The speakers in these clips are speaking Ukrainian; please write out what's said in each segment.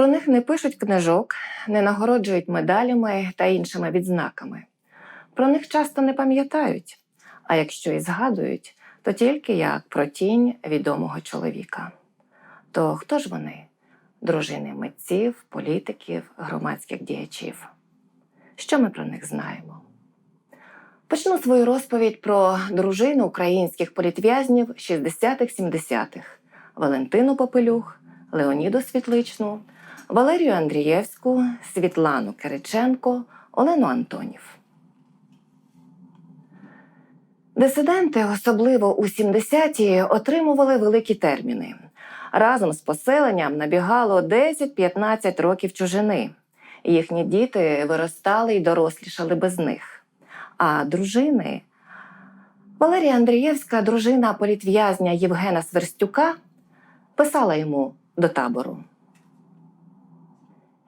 Про них не пишуть книжок, не нагороджують медалями та іншими відзнаками. Про них часто не пам'ятають, а якщо і згадують, то тільки як про тінь відомого чоловіка. То хто ж вони? Дружини митців, політиків, громадських діячів. Що ми про них знаємо? Почну свою розповідь про дружину українських політв'язнів 60-х-70-х Валентину Попелюх, Леоніду Світличну, Валерію Андрієвську, Світлану Кириченко, Олену Антонів. Дисиденти, особливо у 70-ті, отримували великі терміни. Разом з поселенням набігало 10-15 років чужини. Їхні діти виростали і дорослішали без них. А дружини Валерія Андрієвська, дружина політв'язня Євгена Сверстюка, писала йому до табору.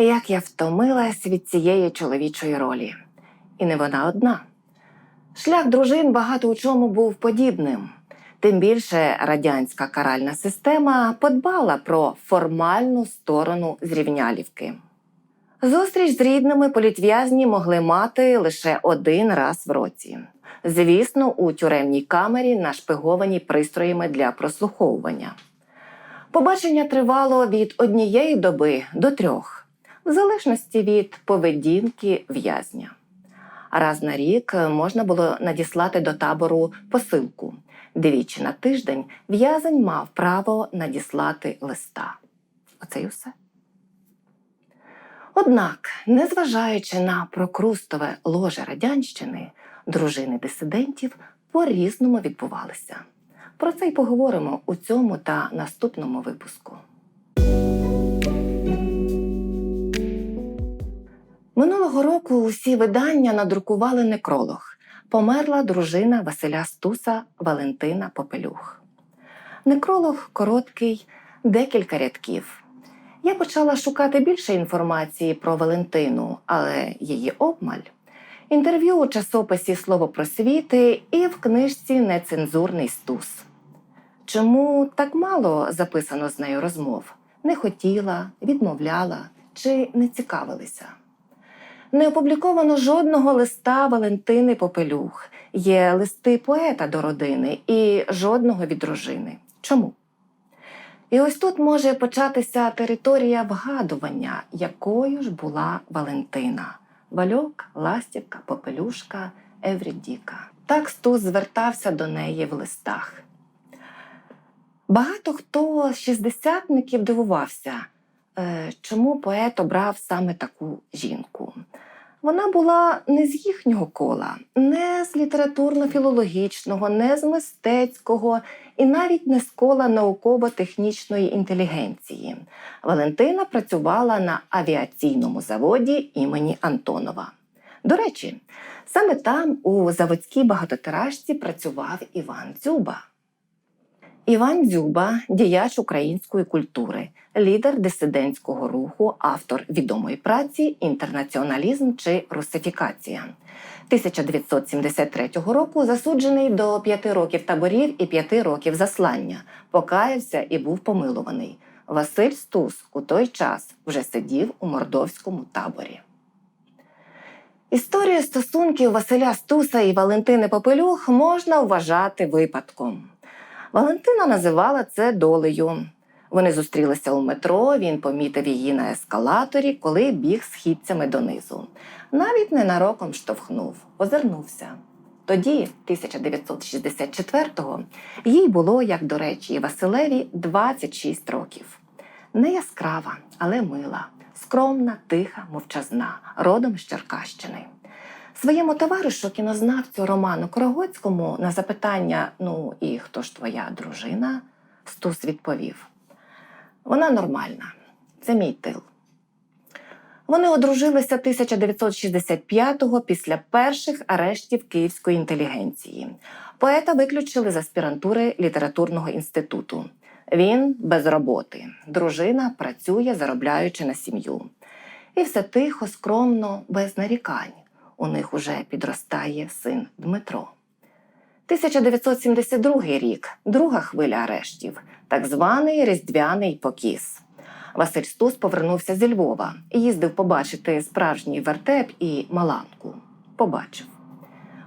Як я втомилась від цієї чоловічої ролі. І не вона одна. Шлях дружин багато у чому був подібним. Тим більше радянська каральна система подбала про формальну сторону зрівнялівки. Зустріч з рідними політв'язні могли мати лише один раз в році. Звісно, у тюремній камері, нашпигованій пристроями для прослуховування. Побачення тривало від однієї доби до трьох, в залежності від поведінки в'язня. Раз на рік можна було надіслати до табору посилку. Двічі на тиждень в'язень мав право надіслати листа. Оце й усе. Однак, незважаючи на прокрустове ложе радянщини, дружини дисидентів по-різному відбувалися. Про це й поговоримо у цьому та наступному випуску. Минулого року усі видання надрукували некролог. Померла дружина Василя Стуса Валентина Попелюх. Некролог короткий, декілька рядків. Я почала шукати більше інформації про Валентину, але її обмаль. Інтерв'ю у часописі Слово просвіти і в книжці Нецензурний стус. Чому так мало записано з нею розмов? Не хотіла, відмовляла чи не цікавилися? Не опубліковано жодного листа Валентини Попелюх. Є листи поета до родини і жодного від дружини. Чому? І ось тут може початися територія вгадування, якою ж була Валентина. Вальок, Ластівка, Попелюшка, Еврідіка. Так Стус звертався до неї в листах. Багато хто з шістдесятників дивувався, чому поет обрав саме таку жінку. Вона була не з їхнього кола, не з літературно-філологічного, не з мистецького і навіть не з кола науково-технічної інтелігенції. Валентина працювала на авіаційному заводі імені Антонова. До речі, саме там у заводській багатотиражці працював Іван Дзюба. Іван Дзюба, діяч української культури, лідер дисидентського руху, автор відомої праці Інтернаціоналізм чи русифікація. 1973 року засуджений до п'яти років таборів і п'яти років заслання, покаявся і був помилуваний. Василь Стус у той час вже сидів у мордовському таборі. Історію стосунків Василя Стуса і Валентини Попелюх можна вважати випадком. Валентина називала це долею. Вони зустрілися у метро, він помітив її на ескалаторі, коли біг східцями донизу. Навіть ненароком штовхнув, озирнувся. Тоді, 1964-го, їй було, як до речі, і Василеві 26 років. Не яскрава, але мила, скромна, тиха, мовчазна, родом з Черкащини. Своєму товаришу кінознавцю Роману Корогоцькому на запитання: ну і хто ж твоя дружина? Стус відповів: Вона нормальна, це мій тил. Вони одружилися 1965-го після перших арештів київської інтелігенції. Поета виключили з аспірантури літературного інституту. Він без роботи. Дружина працює, заробляючи на сім'ю. І все тихо, скромно, без нарікань. У них уже підростає син Дмитро. 1972 рік, друга хвиля арештів, так званий різдвяний покіс. Василь Стус повернувся зі Львова і їздив побачити справжній вертеп і маланку. Побачив.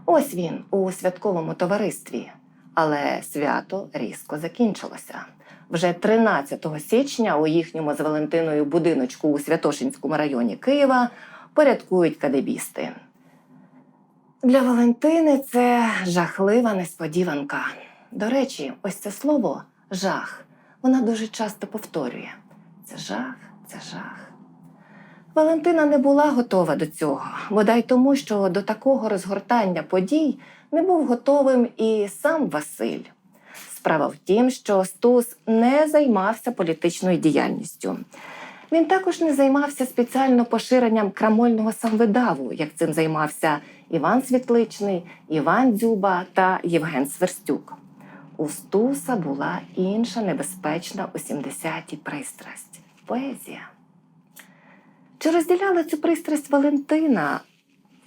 Ось він у святковому товаристві, але свято різко закінчилося. Вже 13 січня у їхньому з Валентиною будиночку у Святошинському районі Києва порядкують кадебісти. Для Валентини це жахлива несподіванка. До речі, ось це слово жах вона дуже часто повторює: це жах, це жах. Валентина не була готова до цього, бодай тому, що до такого розгортання подій не був готовим і сам Василь. Справа в тім, що Стус не займався політичною діяльністю. Він також не займався спеціально поширенням крамольного самвидаву, як цим займався Іван Світличний, Іван Дзюба та Євген Сверстюк. У Стуса була інша небезпечна у 70-ті пристрасть поезія. Чи розділяла цю пристрасть Валентина?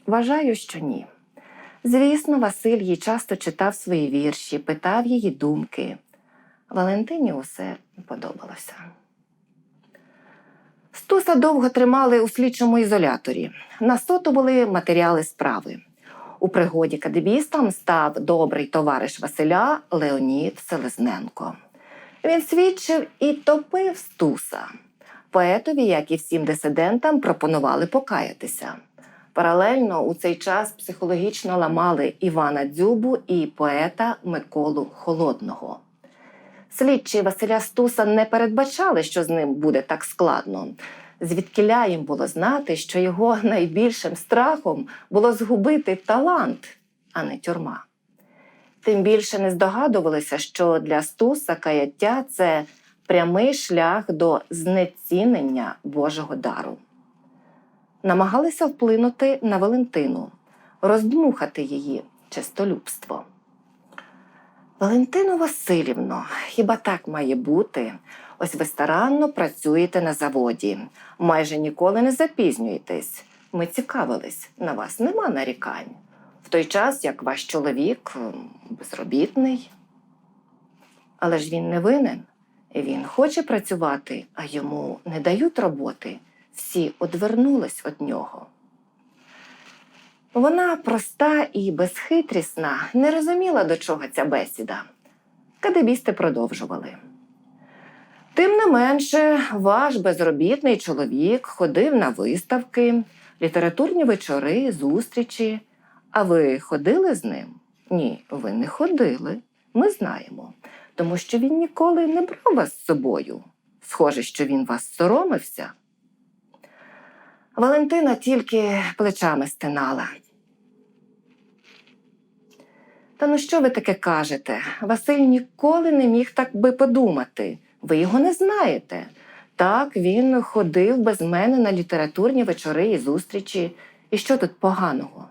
Вважаю, що ні. Звісно, Василь їй часто читав свої вірші, питав її думки. Валентині усе подобалося. Стуса довго тримали у слідчому ізоляторі. На соту були матеріали справи. У пригоді кадебістам став добрий товариш Василя Леонід Селезненко. Він свідчив і топив Стуса. Поетові, як і всім дисидентам, пропонували покаятися. Паралельно у цей час психологічно ламали Івана Дзюбу і поета Миколу Холодного. Слідчі Василя Стуса не передбачали, що з ним буде так складно. Звідкиля їм було знати, що його найбільшим страхом було згубити талант, а не тюрма. Тим більше не здогадувалися, що для Стуса каяття це прямий шлях до знецінення Божого дару. Намагалися вплинути на Валентину, роздмухати її чистолюбство. Валентино Васильівно, хіба так має бути? Ось ви старанно працюєте на заводі, майже ніколи не запізнюєтесь. Ми цікавились, на вас нема нарікань. В той час, як ваш чоловік безробітний. Але ж він не винен. Він хоче працювати, а йому не дають роботи. Всі одвернулись від нього. Вона проста і безхитрісна, не розуміла, до чого ця бесіда. Кадебісти продовжували. Тим не менше, ваш безробітний чоловік ходив на виставки, літературні вечори, зустрічі. А ви ходили з ним? Ні, ви не ходили. Ми знаємо, тому що він ніколи не брав вас з собою. Схоже, що він вас соромився. Валентина тільки плечами стинала. Та ну що ви таке кажете? Василь ніколи не міг так би подумати. Ви його не знаєте. Так, він ходив без мене на літературні вечори і зустрічі. І що тут поганого?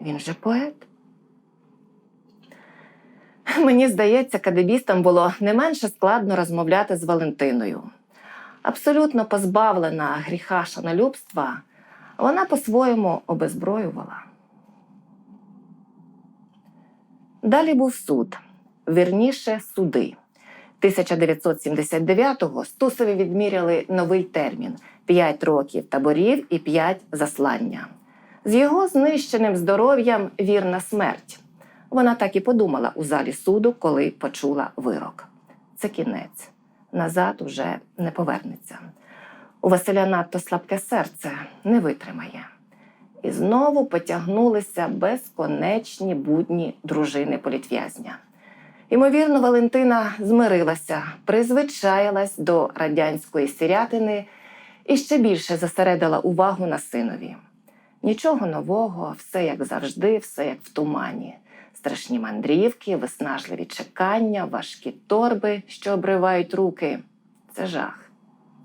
Він же поет. Мені здається, кадебістам було не менше складно розмовляти з Валентиною. Абсолютно позбавлена гріха шанолюбства, вона по-своєму обезброювала. Далі був суд, вірніше суди. 1979-го Стусові відміряли новий термін 5 років таборів і 5 заслання. З його знищеним здоров'ям вірна смерть. Вона так і подумала у залі суду, коли почула вирок. Це кінець. Назад уже не повернеться. У Василя надто слабке серце не витримає. І знову потягнулися безконечні будні дружини політв'язня. Ймовірно, Валентина змирилася, призвичаїлась до радянської сірятини і ще більше зосередила увагу на синові. Нічого нового, все як завжди, все як в тумані. Страшні мандрівки, виснажливі чекання, важкі торби, що обривають руки. Це жах,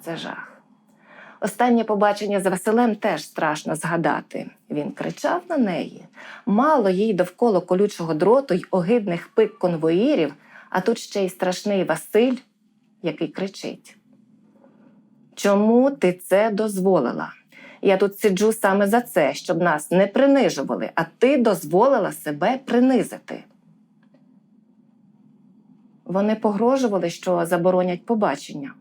це жах. Останнє побачення з Василем теж страшно згадати. Він кричав на неї. Мало їй довкола колючого дроту й огидних пик конвоїрів, а тут ще й страшний Василь, який кричить. Чому ти це дозволила? Я тут сиджу саме за це, щоб нас не принижували, а ти дозволила себе принизити. Вони погрожували, що заборонять побачення.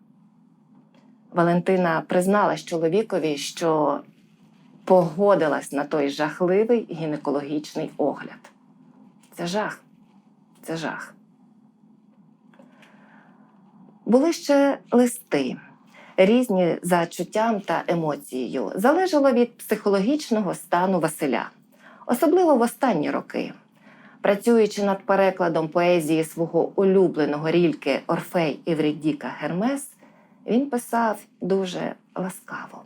Валентина призналась чоловікові, що погодилась на той жахливий гінекологічний огляд. Це жах. Це жах. Були ще листи, різні за чуттям та емоцією. Залежало від психологічного стану Василя, особливо в останні роки. Працюючи над перекладом поезії свого улюбленого рільки Орфей Евридіка Гермес, він писав дуже ласкаво.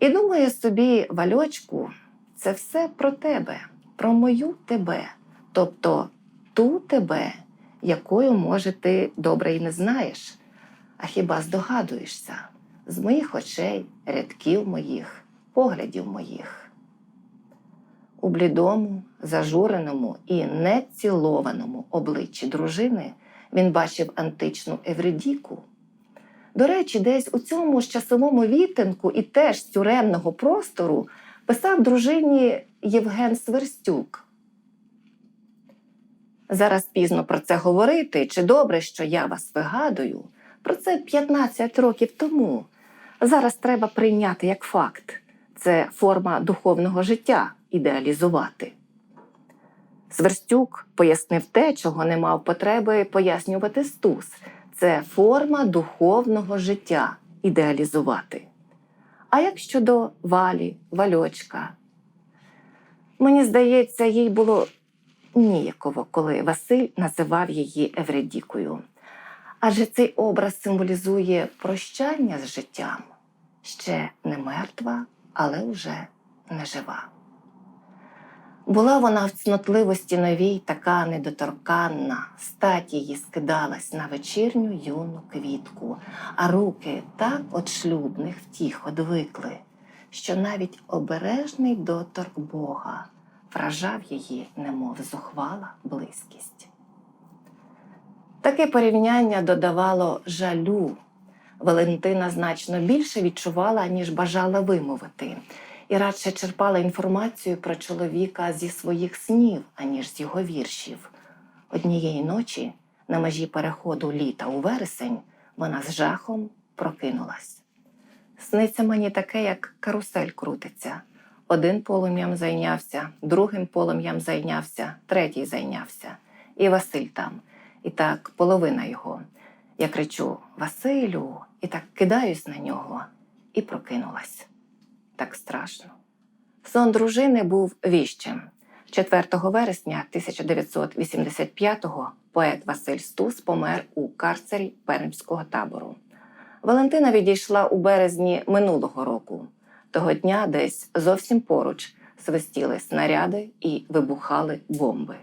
І думаю собі, Вальочку, це все про тебе, про мою тебе, тобто ту тебе, якою, може, ти добре і не знаєш, а хіба здогадуєшся з моїх очей, рядків моїх, поглядів моїх. У блідому, зажуреному і нецілованому обличчі дружини він бачив античну Евридіку. До речі, десь у цьому ж часовому відтинку і теж тюремного простору писав дружині Євген Сверстюк. Зараз пізно про це говорити, чи добре, що я вас вигадую. Про це 15 років тому. Зараз треба прийняти як факт. Це форма духовного життя ідеалізувати. Сверстюк пояснив те, чого не мав потреби пояснювати Стус. Це форма духовного життя ідеалізувати. А як щодо валі, вальочка? Мені здається, їй було ніяково, коли Василь називав її Евредікою. Адже цей образ символізує прощання з життям, ще не мертва, але вже не жива. Була вона в цнотливості новій така недоторканна, стать її скидалась на вечірню юну квітку, а руки так от шлюбних втіх одвикли, що навіть обережний доторк Бога вражав її, немов зухвала близькість. Таке порівняння додавало жалю. Валентина значно більше відчувала, ніж бажала вимовити, і радше черпала інформацію про чоловіка зі своїх снів, аніж з його віршів. Однієї ночі, на межі переходу літа у вересень, вона з жахом прокинулась. Сниться мені таке, як карусель крутиться. Один полум'ям зайнявся, другим полум'ям зайнявся, третій зайнявся. І Василь там. І так половина його. Я кричу Василю, і так кидаюсь на нього, і прокинулась. Так страшно. Сон дружини був віщим. 4 вересня 1985-го поет Василь Стус помер у карцері Пермського табору. Валентина відійшла у березні минулого року. Того дня десь зовсім поруч свистіли снаряди і вибухали бомби.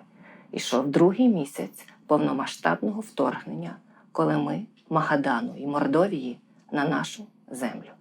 Ішов другий місяць повномасштабного вторгнення, коли ми, Магадану і Мордовії, на нашу землю.